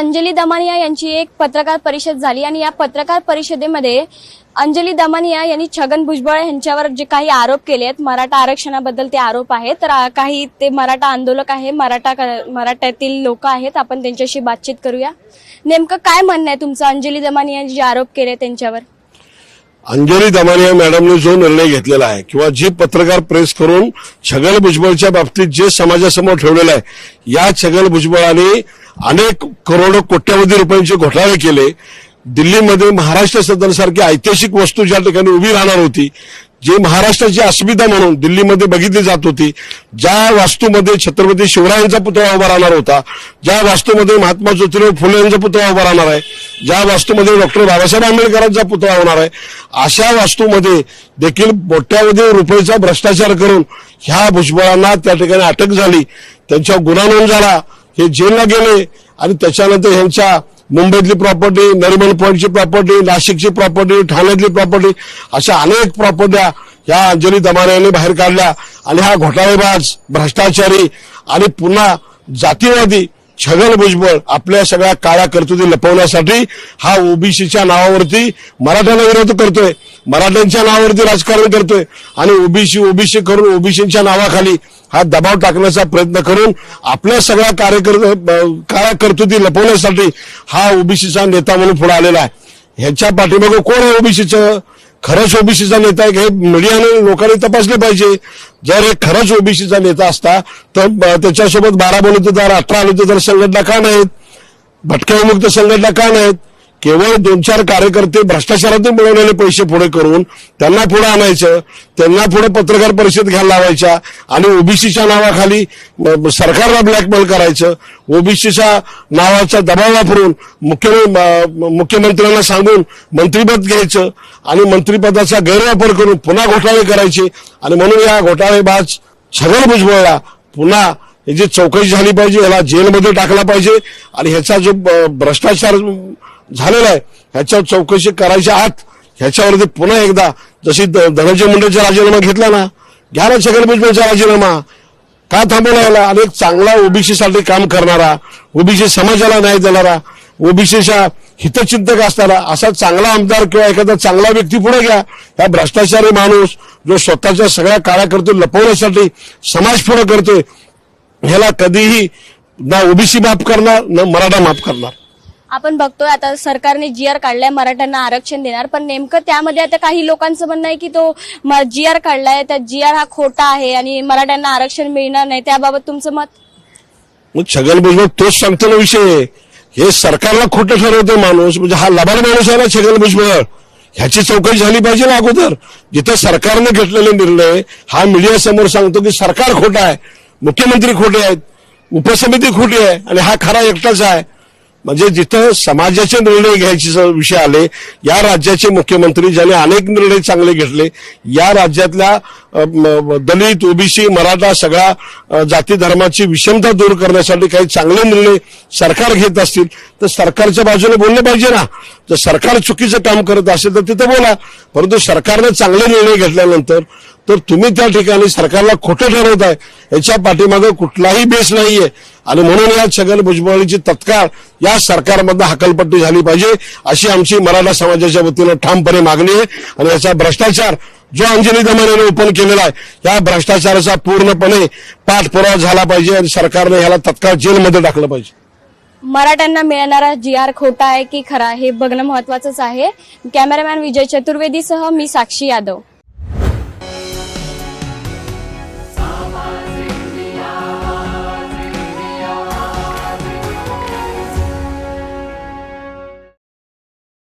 अंजली दमानिया यांची एक पत्रकार परिषद झाली आणि या पत्रकार परिषदेमध्ये अंजली दमानिया यांनी छगन भुजबळ यांच्यावर जे काही आरोप केले आहेत मराठा आरक्षणाबद्दल ते आरोप आहेत तर काही ते मराठा आंदोलक आहे मराठा क- मराठ्यातील लोक आहेत आपण त्यांच्याशी बातचीत करूया. नेमकं काय म्हणणं आहे तुमचं? अंजली दमानिया जे आरोप केले त्यांच्यावर. अंजली दमानिया मॅडमने जो निर्णय घेतलेला आहे किंवा जी पत्रकार प्रेस करून छगन भुजबळच्या बाबतीत जे समाजासमोर ठेवलेलं आहे या छगन भुजबळाने अनेक करोडो कोट्यावधी रुपयांचे घोटाळे केले. दिल्लीमध्ये महाराष्ट्र सदनसारखी ऐतिहासिक वस्तू ज्या ठिकाणी उभी राहणार होती जी महाराष्ट्राची अस्मिता म्हणून दिल्लीमध्ये बघितली जात होती ज्या वास्तूमध्ये छत्रपती शिवरायांचा पुतळा उभा राहणार होता ज्या वास्तूमध्ये महात्मा ज्योतिराव फुले यांचा पुतळा उभा राहणार आहे ज्या वास्तूमध्ये डॉक्टर बाबासाहेब आंबेडकरांचा पुतळा होणार आहे अशा वास्तूमध्ये देखील मोठ्यामध्ये रुपयेचा भ्रष्टाचार करून ह्या भुजबळांना त्या ठिकाणी अटक झाली. त्यांच्या गुन्हा नोंद झाला. हे जेलला गेले आणि त्याच्यानंतर ह्यांच्या मुंबईतली प्रॉपर्टी नरिमल पॉईंटची प्रॉपर्टी नाशिकची प्रॉपर्टी ठाण्यातली प्रॉपर्टी अशा अनेक प्रॉपर्ट्या ह्या अंजली दमाने यांनी बाहेर काढल्या. आणि हा घोटाळेबाज भ्रष्टाचारी आणि पुन्हा जातीवादी छगन भुजबळ आपल्या सगळ्या काळ्या कर्तुती लपवण्यासाठी हा ओबीसीच्या नावावरती मराठ्यांना विरोध करतोय. मराठ्यांच्या नावावरती राजकारण करतोय. आणि ओबीसी ओबीसी करून ओबीसीच्या नावाखाली हा दबाव टाकण्याचा प्रयत्न करून आपल्या सगळ्या कार्यकर्ते काळ्या कर्तुती लपवण्यासाठी हा ओबीसीचा नेता म्हणून पुढे आलेला आहे. ह्याच्या पाठीमागे कोण आहे ओबीसीचं? खरंच ओबीसीचा नेता आहे हे मीडियाने लोकांनी तपासले पाहिजे. जर हे खरंच ओबीसीचा नेता असता तर त्याच्यासोबत बारा बलुतेदार अठरा बलुतेदार संघटना का नाहीत? भटक्यामुक्त संघटना का नाहीत? केवळ दोन चार कार्यकर्ते भ्रष्टाचारातून मिळवलेले पैसे पुढे करून त्यांना पुढे आणायचं त्यांना पुढे पत्रकार परिषद घ्यायला लावायच्या आणि ओबीसीच्या नावाखाली सरकारला ब्लॅकमेल करायचं. ओबीसीच्या नावाचा दबाव वापरून मुख्य म- मुख्यमंत्र्यांना सांगून मंत्रीपद घ्यायचं आणि मंत्रीपदाचा गैरवापर करून पुन्हा घोटाळे करायचे. आणि म्हणून या घोटाळेबाज छगन भुजबळला पुन्हा याची चौकशी झाली पाहिजे याला जेलमध्ये टाकला पाहिजे. आणि ह्याचा जो ब- भ्रष्टाचार झालेला आहे. ह्याच्यावर चौकशी करायच्या आत ह्याच्यावरती पुन्हा एकदा जशी द- धनंजय मुंडेचा राजीनामा घेतला ना घ्या ना छगन भुजबळचा राजीनामा. का थांबवला याला? आणि एक चांगला ओबीसीसाठी काम करणारा ओबीसी समाजाला न्याय देणारा ओबीसीच्या हितचिंतक असणारा असा चांगला आमदार किंवा एखादा चांगला व्यक्ती पुढे घ्या. या भ्रष्टाचारी माणूस जो स्वतःच्या सगळ्या कार्यकर्ते लपवण्यासाठी समाज पुढे करतोय ह्याला कधीही ना ओबीसी माफ करणार ना मराठा माफ करणार. आपण बघतोय आता सरकारने जी आर काढलाय मराठ्यांना आरक्षण देणार पण नेमकं त्यामध्ये आता काही लोकांचं म्हणणं आहे की तो जी आर काढलाय त्या जी आर हा खोटा आहे आणि मराठ्यांना आरक्षण मिळणार नाही त्याबाबत तुमचं मत? मग छगन भुजबळ तोच सांगतो ना विषय. हे सरकारला खोटं ठरवतो माणूस म्हणजे हा लबाड माणूस आहे ना छगन भुजबळ. ह्याची चौकशी झाली पाहिजे ना अगोदर. जिथं सरकारने घेतलेले निर्णय हा मीडिया समोर सांगतो की सरकार खोटं आहे मुख्यमंत्री खोटे आहेत उपसमिती खोटी आहे आणि हा खरा एकटाच आहे. म्हणजे जिथं समाजाचे निर्णय घ्यायचे स- विषय आले या राज्याचे मुख्यमंत्री ज्याने अनेक निर्णय चांगले घेतले या राज्यातल्या दलित ओबीसी मराठा सगळ्या जाती धर्माची विषमता दूर करण्यासाठी काही चांगले निर्णय सरकार घेत असतील तर सरकारच्या बाजूने बोललं पाहिजे ना. जर सरकार चुकीचं काम करत असेल तर तिथं बोला. परंतु सरकारनं चांगले निर्णय घेतल्यानंतर तर तुम्ही त्या ठिकाणी सरकारला खोटं ठरवताय. याच्या पाठीमागे कुठलाही बेस नाहीये. आणि म्हणून या छगन भुजबळीची तत्काळ या सरकारमधनं हकलपट्टी झाली पाहिजे अशी आमची मराठा समाजाच्या वतीनं ठामपणे मागणी आहे. आणि याचा भ्रष्टाचार जो अंजली दमाने ओपन केलेला आहे या भ्रष्टाचाराचा पूर्णपणे पाठपुरावा झाला पाहिजे आणि सरकारने ह्याला तत्काळ जेलमध्ये टाकलं पाहिजे. मराठ्यांना मिळणारा जी आर खोटा आहे की खरा हे बघणं महत्वाचंच आहे. कॅमेरामॅन विजय चतुर्वेदीसह मी साक्षी यादव.